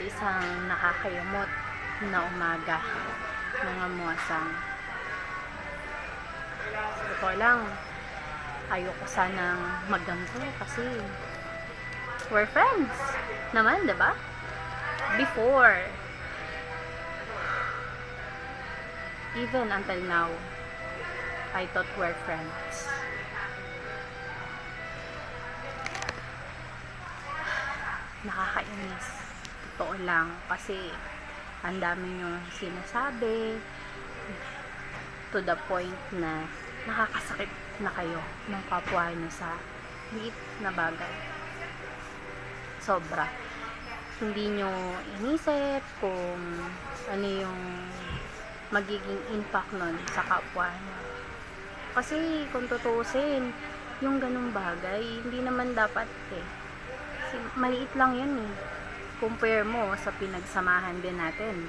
isang nakakayamot na umaga ng amuasang. Sa totoo lang, ayoko sanang magganto kasi we're friends naman, ba? Before. Even until now, I thought we're friends. Nakakainis. Totoo lang. Kasi, ang dami nyo sinasabi to the point na nakakasakit na kayo ng kapwa nyo sa liit na bagay. Sobra. Hindi nyo inisip kung ano yung magiging impact nun sa kapwa nyo. Kasi kung tutuusin, yung ganung bagay, hindi naman dapat eh. Kasi maliit lang yun eh. Compare mo sa pinagsamahan din natin.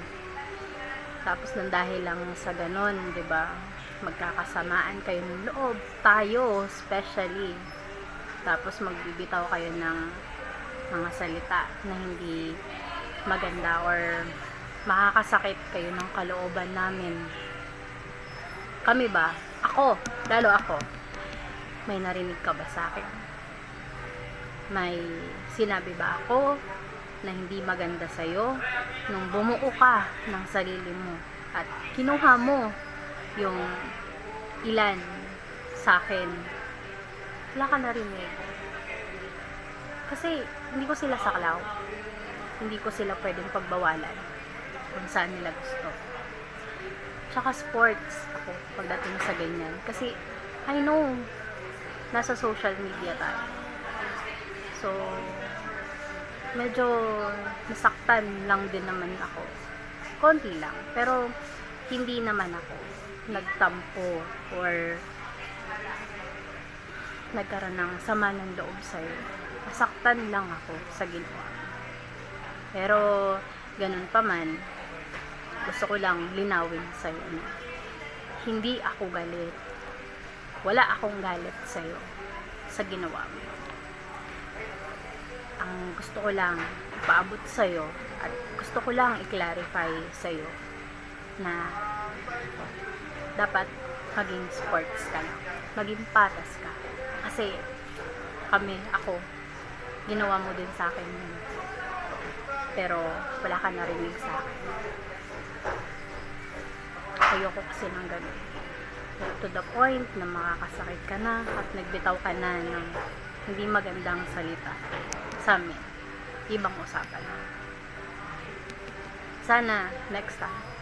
Tapos nang dahil lang sa ganon, 'di ba? Magkakasamaan kayo ng loob, tayo especially. Tapos magbibitaw kayo ng mga salita na hindi maganda or makakasakit kayo ng kalooban namin. Kami ba? Ako, lalo ako. May narinig ka ba sa akin? May sinabi ba ako na hindi maganda sa'yo nung bumuo ka ng sarili mo at kinuha mo yung ilan sa akin. Wala ka narinig. Kasi hindi ko sila saklaw. Hindi ko sila pwedeng pagbawalan kung saan nila gusto. Tsaka sports ako pagdating sa ganyan. Kasi I know nasa social media tayo. So medyo nasaktan lang din naman ako. Konti lang. Pero, hindi naman ako nagtampo or nagkaroon ng sama ng loob sa'yo. Nasaktan lang ako sa ginawa. Pero, ganun pa man, gusto ko lang linawin sa'yo na hindi ako galit. Wala akong galit sa'yo sa ginawa mo ang gusto ko lang ipaabot sa'yo at gusto ko lang i-clarify sa'yo na dapat maging sports ka lang. Maging patas ka. Kasi kami, ako, ginawa mo din sa akin yun. Pero wala ka narinig sa akin. Ayoko kasi ng ganun. To the point na makakasakit ka na at nagbitaw ka na ng hindi magandang salita sa amin. Ibang usapan. Sana next time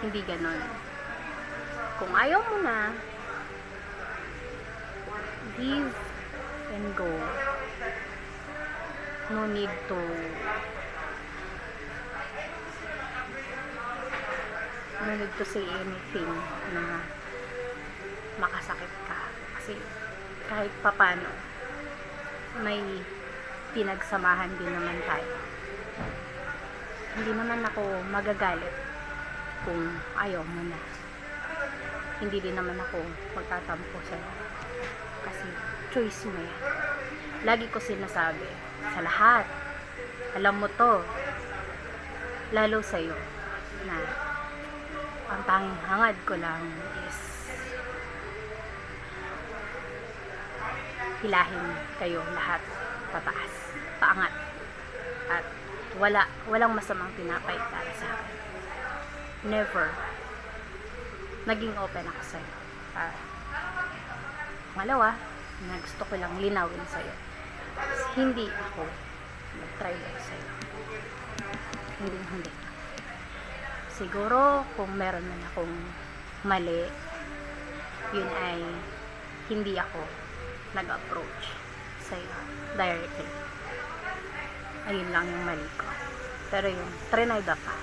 hindi ganon. Kung ayaw mo na, leave and go. No need to no need to say anything na makasakit ka. Kasi kahit papano, may pinagsamahan din naman tayo. Hindi naman ako magagalit kung ayaw mo na. Hindi din naman ako magtatampo sa'yo. Kasi choice mo yan. Lagi ko sinasabi sa lahat. Alam mo to. Lalo sa'yo na ang tanging hangad ko lang is hilahin kayo lahat pataas, paangat at wala, walang masamang pinapay para sa akin. Never naging open ako sa'yo. Uh, malawa na gusto ko lang linawin sa'yo. Hindi ako nag-try sa'yo. Hindi hindi. Siguro kung meron man akong mali yun ay hindi ako nag-approach sa'yo directly. Ayun lang yung mali ko. Pero yung trinay ba pa,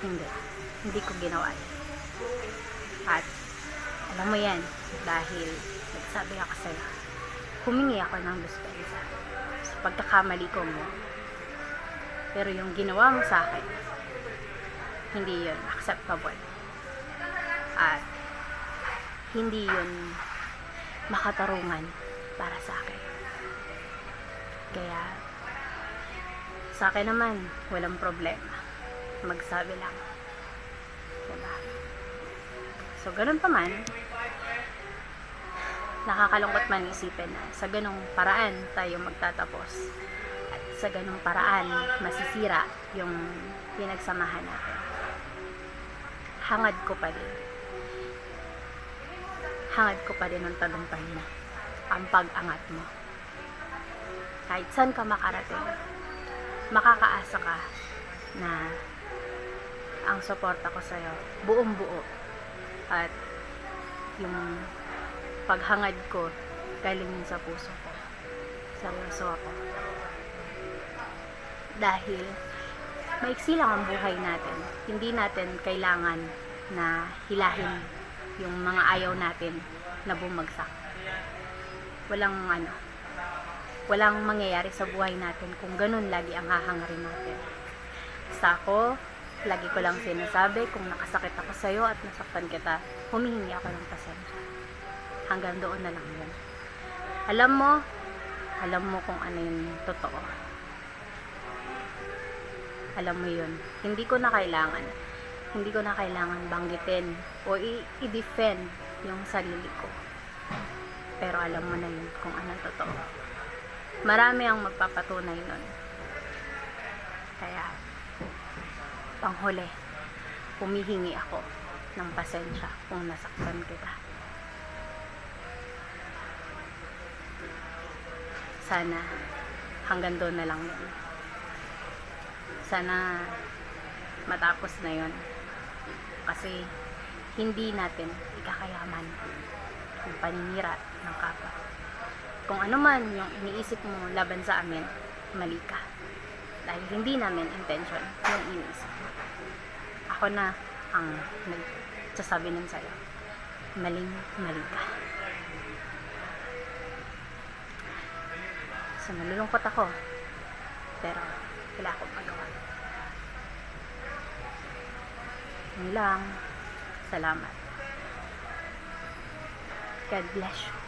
hindi. Hindi ko ginawa yan. At, alam mo yan, dahil nagsabi ako sa'yo, humingi ako ng dispensa sa pagkakamali ko mo. Pero yung ginawa mo sa akin, hindi yun acceptable. At, hindi yun makatarungan para sa akin. Kaya, Sa akin naman, walang problema. Magsabi lang. Diba? So, ganun pa man, nakakalungkot man isipin na sa ganong paraan tayo magtatapos. At sa ganong paraan, masisira yung pinagsamahan natin. Hangad ko pa din. Hangad ko pa din ang tagumpay mo. Ang pag-angat mo. Kahit saan ka makarating, makakaasa ka na ang suporta ko sa'yo, buong buo. At yung paghangad ko, galing sa puso ko. Seryoso ako. Dahil, maiksi lang ang buhay natin. Hindi natin kailangan na hilahin yung mga ayaw natin na bumagsak. Walang ano, walang mangyayari sa buhay natin kung ganun lagi ang hahangarin natin. Sa ako, lagi ko lang sinasabi kung nakasakit ako sa'yo at nasaktan kita, humihingi ako ng pasensya. Hanggang doon na lang yun. Alam mo, alam mo kung ano yung totoo. Alam mo yun. Hindi ko na kailangan. Hindi ko na kailangan banggitin o i-defend yung sarili ko. Pero alam mo na yun kung anong totoo. Marami ang magpapatunay nun. Kaya, panghuli, humihingi ako ng pasensya kung nasaktan kita. Sana hanggang doon na lang yun. Sana matapos na yun. Kasi hindi natin ikakayaman ang paninira ng kapwa. Kung ano man yung iniisip mo laban sa amin, mali ka. Dahil hindi namin intention yung iniisip mo. Ako na ang nagsasabi nun sa'yo. Maling mali ka. So, nalulungkot ako. Pero, wala akong magawa. Yun lang. Salamat. God bless you.